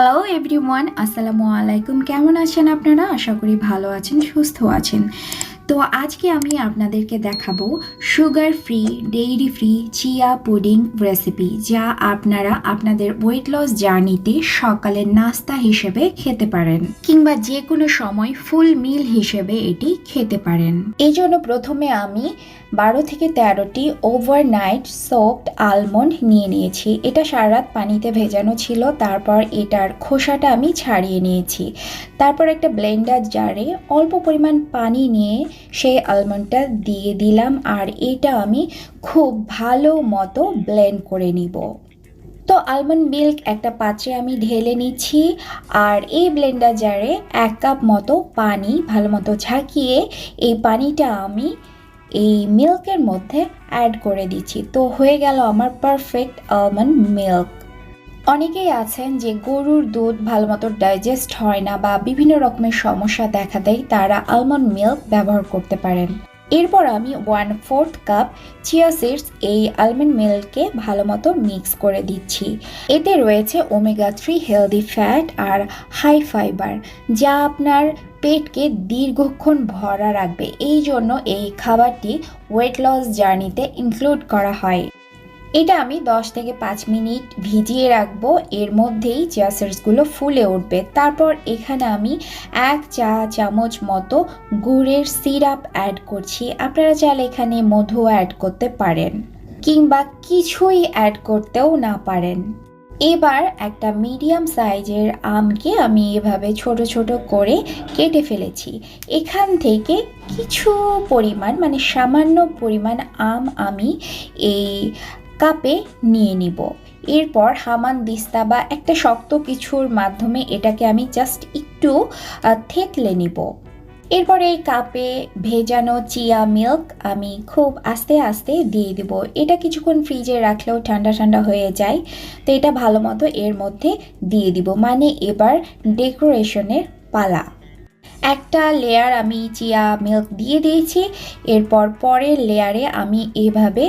Hello everyone আসসালামু আলাইকুম কেমন আছেন আপনারা? আশা করি ভালো আছেন সুস্থ আছেন। তো আজকে আমি আপনাদেরকে দেখাবো sugar free dairy free chia pudding recipe যা আপনারা আপনাদের ওয়েট লস জার্নিতে সকালের নাস্তা হিসেবে খেতে পারেন কিংবা যে কোনো সময় ফুল মিল হিসেবে এটি খেতে পারেন। এই জন্য প্রথমে আমি বারো থেকে তেরোটি ওভারনাইট সোকড আলমন্ড নিয়ে নিয়েছি। এটা সারা রাত পানিতে ভেজানো ছিল, তারপর এটার খোসাটা আমি ছাড়িয়ে নিয়েছি। তারপর একটা ব্লেন্ডার জারে অল্প পরিমাণ পানি নিয়ে সেই আলমন্ডটা দিয়ে দিলাম আর এটা আমি খুব ভালো মতো ব্লেন্ড করে নিব। তো আলমন্ড মিল্ক একটা পাত্রে আমি ঢেলে নিচ্ছি আর এই ব্লেন্ডার জারে এক কাপ মতো পানি ভালো মতো ঝাঁকিয়ে এই পানিটা আমি এই মিল্কের মধ্যে অ্যাড করে দিচ্ছি। তো হয়ে গেল আমার পারফেক্ট আলমন্ড মিল্ক অনেকেই আছেন যে গরুর দুধ ভালো মতো ডাইজেস্ট হয় না বা বিভিন্ন রকমের সমস্যা দেখা দেয়, তারা আলমন্ড মিল্ক ব্যবহার করতে পারেন। এরপর আমি one fourth cup chia seeds এই আলমন্ড মিল্ককে ভালো মতো মিক্স করে দিচ্ছি। এতে রয়েছে ওমেগা থ্রি হেলদি ফ্যাট আর হাই ফাইবার যা আপনার পেটকে দীর্ঘক্ষণ ভরা রাখবে। এই জন্য এই খাবারটি ওয়েট লস জার্নিতে ইনক্লুড করা হয়। এটা আমি 10 থেকে পাঁচ মিনিট ভিজিয়ে রাখব। এর মধ্যেই চিয়া ফুলে উঠবে। তারপর এখানে আমি এক চা চামচ মতো গুড়ের সিরাপ অ্যাড করছি। আপনারা চাইলে এখানে মধু অ্যাড করতে পারেন কিংবা কিছুই অ্যাড করতেও না পারেন। এবার একটা মিডিয়াম সাইজের আমকে আমি এভাবে ছোট ছোট করে কেটে ফেলেছি। এখান থেকে কিছু পরিমাণ মানে সামান্য পরিমাণ আম আমি এই কাপে নিয়ে নিব। এরপর হামান দিস্তা বা একটা শক্ত কিছুর মাধ্যমে এটাকে আমি জাস্ট একটু থেতলে নিব। এরপর এই কাপে ভেজানো চিয়া মিল্ক আমি খুব আস্তে আস্তে দিয়ে দিব। এটা কিছুক্ষণ ফ্রিজে রাখলেও ঠান্ডা ঠান্ডা হয়ে যায়। তো এটা ভালো মতো এর মধ্যে দিয়ে দিব। মানে এবার ডেকোরেশনের পালা। একটা লেয়ার আমি চিয়া মিল্ক দিয়ে দিয়েছি, এরপর পরের লেয়ারে আমি এভাবে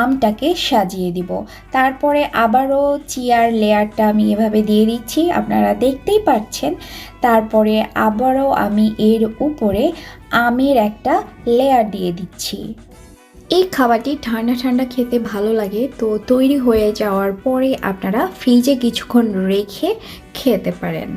আমটাকে সাজিয়ে দিব। তারপরে আবারও চিয়ার লেয়ারটা আমি এভাবে দিয়ে দিচ্ছি, আপনারা দেখতেই পাচ্ছেন। তারপরে আবারও আমি এর উপরে আমের একটা লেয়ার দিয়ে দিচ্ছি। এই খাবারটি ঠান্ডা ঠান্ডা খেতে ভালো লাগে, তো তৈরি হয়ে যাওয়ার পরে আপনারা ফ্রিজে কিছুক্ষণ রেখে খেতে পারেন।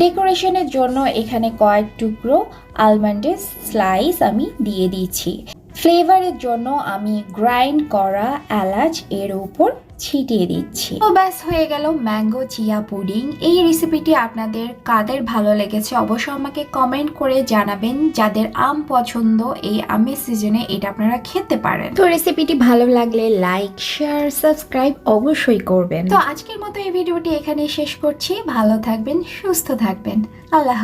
ডেকোরেশনের জন্য এখানে কয়েক টুকরো আলমন্ডের স্লাইস আমি দিয়ে দিচ্ছি। ফ্লেভারের জন্য আমি গ্রাইন্ড করা এলাচ এর উপর ছিটিয়ে দিচ্ছি। তো ব্যাস হয়ে গেল ম্যাঙ্গো চিয়া পুডিং। এই রেসিপিটি আপনাদের কাদের ভালো লেগেছে অবশ্যই আমাকে কমেন্ট করে জানাবেন যাদের আম পছন্দ এই আমের সিজনে এটা আপনারা খেতে পারেন। তো রেসিপিটি ভালো লাগলে লাইক শেয়ার সাবস্ক্রাইব অবশ্যই করবেন। তো আজকের মতো এই ভিডিওটি এখানে শেষ করছি। ভালো থাকবেন সুস্থ থাকবেন। আল্লাহ।